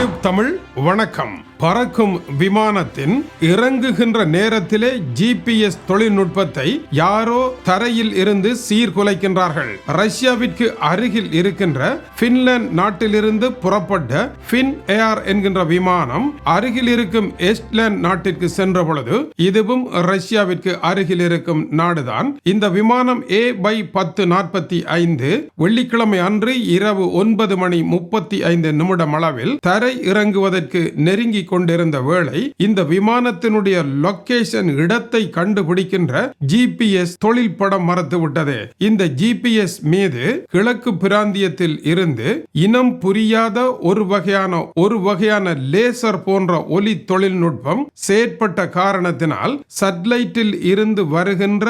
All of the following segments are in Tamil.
யூடியூப் தமிழ் வணக்கம். பறக்கும் விமானத்தின் இறங்குகின்ற நேரத்திலே ஜிபிஎஸ் தொழில்நுட்பத்தை யாரோ தரையில் இருந்து சீர்குலைக்கின்றார்கள். ரஷ்யாவிற்கு அருகில் இருக்கின்ற பின்லாந்து நாட்டிலிருந்து புறப்பட்ட பின் ஏர் என்கின்ற விமானம் அருகில் இருக்கும் எஸ்ட்லேண்ட் நாட்டிற்கு சென்ற பொழுது இதுவும் ரஷ்யாவிற்கு அருகில் இருக்கும் நாடுதான். இந்த விமானம் ஏ பை பத்து நாற்பத்தி ஐந்து வெள்ளிக்கிழமை அன்று இரவு ஒன்பது மணி முப்பத்தி ஐந்து நிமிடம் அளவில் தரை இறங்குவதற்கு நெருங்கி கொண்டிருந்த வேளை இந்த விமானத்தினுடைய லொக்கேஷன் இடத்தை கண்டுபிடிக்கின்ற ஜிபிஎஸ் தொழில் படம் மறத்து விட்டது இந்த ஜிபிஎஸ் மீது கிழக்கு பிராந்தியத்தில் இருந்து இனம் புரியாத ஒரு வகையான ஒரு வகையான லேசர் போன்ற ஒலி தொழில்நுட்பம் செயற்பட்ட காரணத்தினால் சட்லைட்டில் இருந்து வருகின்ற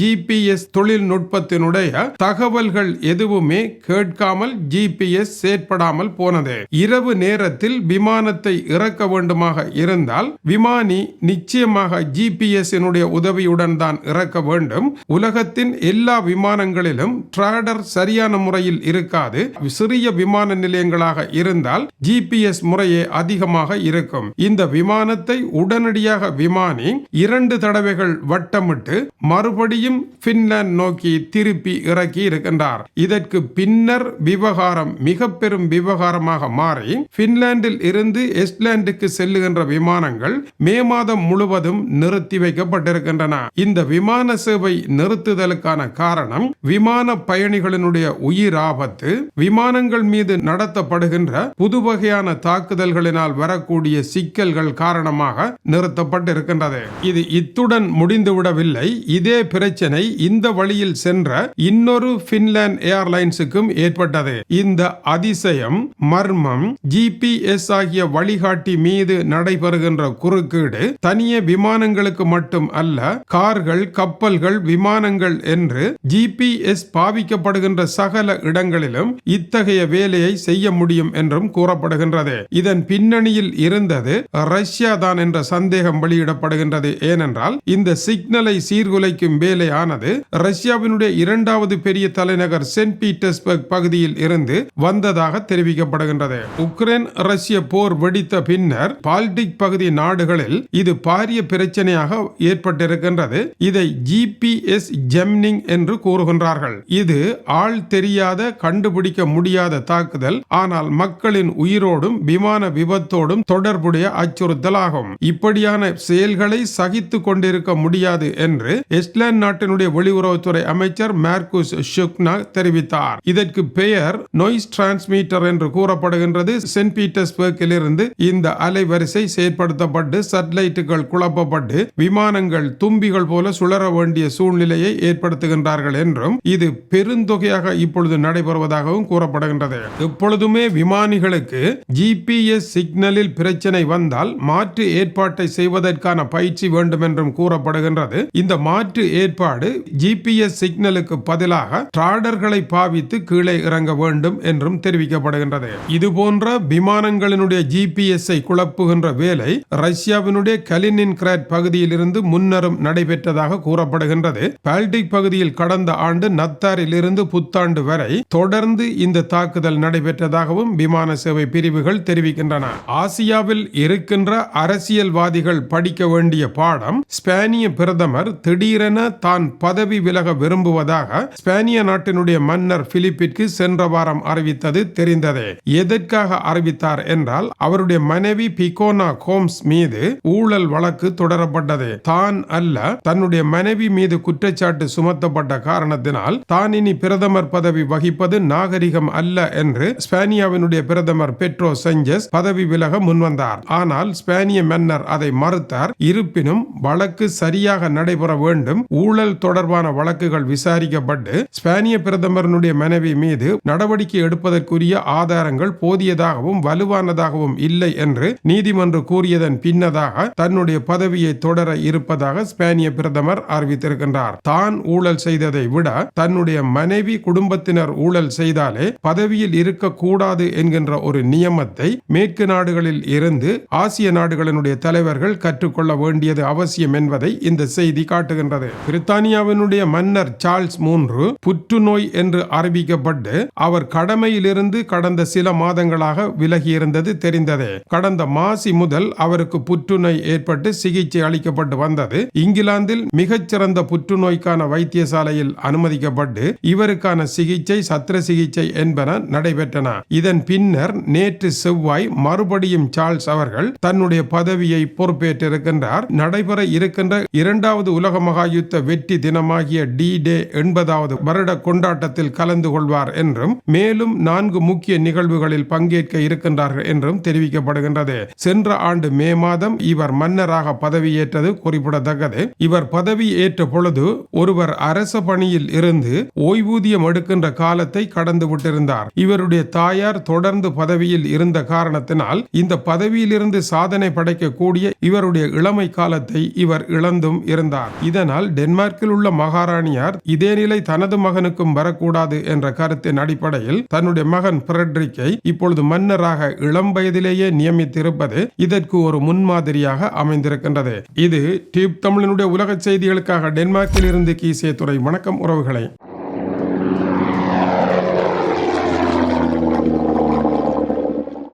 ஜிபிஎஸ் தொழில்நுட்பத்தினுடைய தகவல்கள் எதுவுமே கேட்காமல் ஜிபிஎஸ் செயற்படாமல் போனது. இரவு நேரத்தில் விமானத்தை இறக்க வேண்டும் வேண்டுமாக இருந்தால் விமானி நிச்சயமாக ஜிபிஎஸ் உதவியுடன் தான் இறக்க வேண்டும். உலகத்தின் எல்லா விமானங்களிலும் ட்ராடர் சரியான முறையில் இருக்காது. சிறிய விமான நிலையங்களாக இருந்தால் ஜிபிஎஸ் முறையே அதிகமாக இருக்கும். இந்த விமானத்தை உடனடியாக விமானி இரண்டு தடவைகள் வட்டமிட்டு மறுபடியும் பின்லாந்து நோக்கி திருப்பி இறக்கி இருக்கின்றார். இதற்கு பின்னர் விவகாரம் மிக பெரும் விவகாரமாக மாறி பின்லாந்தில் இருந்து எஸ்ட்லாந்துக்கு செல்லுகின்ற விமானங்கள் மே மாதம் முழுவதும் நிறுத்தி வைக்கப்பட்டிருக்கின்றன. இந்த விமான சேவை நிறுத்துதலுக்கான காரணம் விமான பயணிகளினுடைய உயிர் ஆபத்து விமானங்கள் மீது நடத்தப்படுகின்ற புது வகையான தாக்குதல்களினால் வரக்கூடிய சிக்கல்கள் காரணமாக நிறுத்தப்பட்டிருக்கின்றது. இது இத்துடன் முடிந்துவிடவில்லை. இதே பிரச்சனை இந்த வழியில் சென்ற இன்னொரு பின்லாந்து ஏர்லைன்ஸுக்கும் ஏற்பட்டது. இந்த அதிசயம் மர்மம் ஜிபிஎஸ் ஆகிய வழிகாட்டி மீது நடைபெறுகின்ற குறுக்கீடு தனியே விமானங்களுக்கு மட்டும் அல்ல கார்கள் கப்பல்கள் விமானங்கள் என்று ஜிபிஎஸ் பாவிக்கப்படுகின்ற சகல இடங்களிலும் இத்தகைய வேலையை செய்ய முடியும் என்றும் கூறப்படுகின்றது. இதன் பின்னணியில் இருந்தது ரஷ்யா தான் என்ற சந்தேகம் வெளியிடப்படுகின்றது. ஏனென்றால் இந்த சிக்னலை சீர்குலைக்கும் வேலையானது ரஷ்யாவினுடைய இரண்டாவது பெரிய தலைநகர் சென்ட் பீட்டர்ஸ்பர்க் பகுதியில் இருந்து வந்ததாக தெரிவிக்கப்படுகின்றது. உக்ரைன் ரஷ்ய போர் வெடித்த பின்னர் பால்டிக் பகுதி நாடுகளில் இது பாரிய பிரச்சனையாக ஏற்பட்டிருக்கின்றது. இதை ஜிபிஎஸ் ஜெம்னிங் என்று கூறுகின்றார்கள். இது ஆள் தெரியாத கண்டுபிடிக்க முடியாத தாக்குதல். ஆனால் மக்களின் உயிரோடும் விமான விபத்தோடும் தொடர்புடைய அச்சுறுத்தல் ஆகும். இப்படியான செயல்களை சகித்து கொண்டிருக்க முடியாது என்று எஸ்லாந்து நாட்டினுடைய வெளியுறவுத்துறை அமைச்சர் மார்குஸ் ஷுக்னா தெரிவித்தார். இதற்கு பெயர் நோய்ஸ் டிரான்ஸ்மீட்டர் என்று கூறப்படுகின்றது. சென்ட் பீட்டர்ஸ்பர்க்கில் இருந்து இந்த அலைவரிசை செயற்படுத்தப்பட்டு சட்டலைட்டுகள் குழப்பப்பட்டு விமானங்கள் தும்பிகள் போல சுழற வேண்டிய சூழ்நிலையை ஏற்படுத்துகின்றார்கள் என்றும் இது பெருந்தொகையாக இப்பொழுது நடைபெறுவதாகவும் கூறப்படுகின்றது. எப்பொழுதுமே விமானிகளுக்கு ஜிபிஎஸ் சிக்னலில் பிரச்சனை வந்தால் மாற்று ஏற்பாட்டை செய்வதற்கான பயிற்சி வேண்டும் என்றும் கூறப்படுகின்றது. இந்த மாற்று ஏற்பாடு ஜிபிஎஸ் சிக்னலுக்கு பதிலாக டிராடர்களை பாவித்து கீழே இறங்க வேண்டும் என்றும் தெரிவிக்கப்படுகின்றது. இது போன்ற விமானங்களினுடைய ஜிபிஎஸ் குழப்புகின்ற வேலை ரஷ்யாவினுடைய கலினின் கிராட் முன்னரும் நடைபெற்றதாக கூறப்படுகின்றது. பால்டிக் பகுதியில் கடந்த ஆண்டு நத்தாரில் இருந்து புத்தாண்டு வரை தொடர்ந்து இந்த தாக்குதல் நடைபெற்றதாகவும் விமான சேவை பிரிவுகள் தெரிவிக்கின்றன. ஆசியாவில் இருக்கின்ற அரசியல்வாதிகள் படிக்க வேண்டிய பாடம் ஸ்பானிய பிரதமர் திடீரென தான் பதவி விலக விரும்புவதாக ஸ்பானிய நாட்டினுடைய மன்னர் பிலிப்பிற்கு சென்ற வாரம் அறிவித்தது தெரிந்ததே. எதற்காக அறிவித்தார் என்றால் அவருடைய மனைவி பிகோனா கோம்ஸ் மீது ஊழல் வழக்கு தொடரப்பட்டது. தான் அல்ல தன்னுடைய மனைவி மீது குற்றச்சாட்டு சுமத்தப்பட்ட காரணத்தினால் தான் இனி பிரதமர் பதவி வகிப்பது நாகரிகம் அல்ல என்று ஸ்பானியாவினுடைய பிரதமர் பெட்ரோ செஞ்சஸ் பதவி விலக முன்வந்தார். ஆனால் ஸ்பானிய மன்னர் அதை மறுத்தார். இருப்பினும் வழக்கு சரியாக நடைபெற வேண்டும். ஊழல் தொடர்பான வழக்குகள் விசாரிக்கப்பட்டு ஸ்பானிய பிரதமரனுடைய மனைவி மீது நடவடிக்கை எடுப்பதற்குரிய ஆதாரங்கள் போதியதாகவும் வலுவானதாகவும் இல்லை என்று நீதிமன்றம் கூறியதன் பின்னதாக தன்னுடைய பதவியை தொடர இருப்பதாக ஸ்பேனிய பிரதமர் அறிவித்திருக்கின்றார். தான் ஊழல் செய்ததை விட தன்னுடைய மனைவி குடும்பத்தினர் ஊழல் செய்தாலே பதவியில் இருக்கக்கூடாது என்கின்ற ஒரு நியமத்தை மேற்கு நாடுகளில் இருந்து ஆசிய நாடுகளினுடைய தலைவர்கள் கற்றுக்கொள்ள வேண்டியது அவசியம் என்பதை இந்த செய்தி காட்டுகின்றது. பிரித்தானியாவினுடைய மன்னர் சார்ல்ஸ் மூன்று புற்றுநோய் என்று அறிவிக்கப்பட்டு அவர் கடமையிலிருந்து கடந்த சில மாதங்களாக விலகியிருந்தது தெரிந்ததே. கடந்த மாசி முதல் அவருக்கு புற்றுநோய் ஏற்பட்டு சிகிச்சை அளிக்கப்பட்டு வந்தது. இங்கிலாந்தில் மிகச்சிறந்த புற்றுநோய்க்கான வைத்தியசாலையில் அனுமதிக்கப்பட்டு இவருக்கான சிகிச்சை சத்திர சிகிச்சை என்பன நடைபெற்றன. இதன் பின்னர் நேற்று செவ்வாய் மறுபடியும் சார்ல்ஸ் அவர்கள் தன்னுடைய பதவியை பொறுப்பேற்றிருக்கின்றார். நடைபெற இருக்கின்ற இரண்டாவது உலக மகாயுத்த வெற்றி தினமாகிய டி டே எண்பதாவது வருட கொண்டாட்டத்தில் கலந்து கொள்வார் என்றும் மேலும் நான்கு முக்கிய நிகழ்வுகளில் பங்கேற்க இருக்கின்றார்கள் என்றும் தெரிவிக்கப்படுகின்றது. சென்ற ஆண்டு மே மாதம் இவர் மன்னராக பதவியேற்றது குறிப்பிடத்தக்கது. இவர் பதவி ஏற்ற பொழுது ஒருவர் அரச பணியில் இருந்து ஓய்வூதியம் எடுக்கின்ற காலத்தை கடந்து விட்டிருந்தார். இவருடைய தாயார் தொடர்ந்து பதவியில் இருந்த காரணத்தினால் இந்த பதவியிலிருந்து சாதனை படைக்கக்கூடிய இவருடைய இளமை காலத்தை இவர் இழந்தும் இருந்தார். இதனால் டென்மார்க்கில் உள்ள மகாராணியார் இதே நிலை தனது மகனுக்கும் வரக்கூடாது என்ற கருத்தின் அடிப்படையில் தன்னுடைய மகன் பிரெட்ரிக்கை இப்பொழுது மன்னராக இளம் வயதிலேயே நியமித்திருப்ப இருப்பது இதற்கு ஒரு முன்மாதிரியாக அமைந்திருக்கின்றது. இது டியூப் தமிழனுடைய உலக செய்திகளுக்காக டென்மார்க்கில் இருந்து கீசே துறை வணக்கம் உறவுகளை.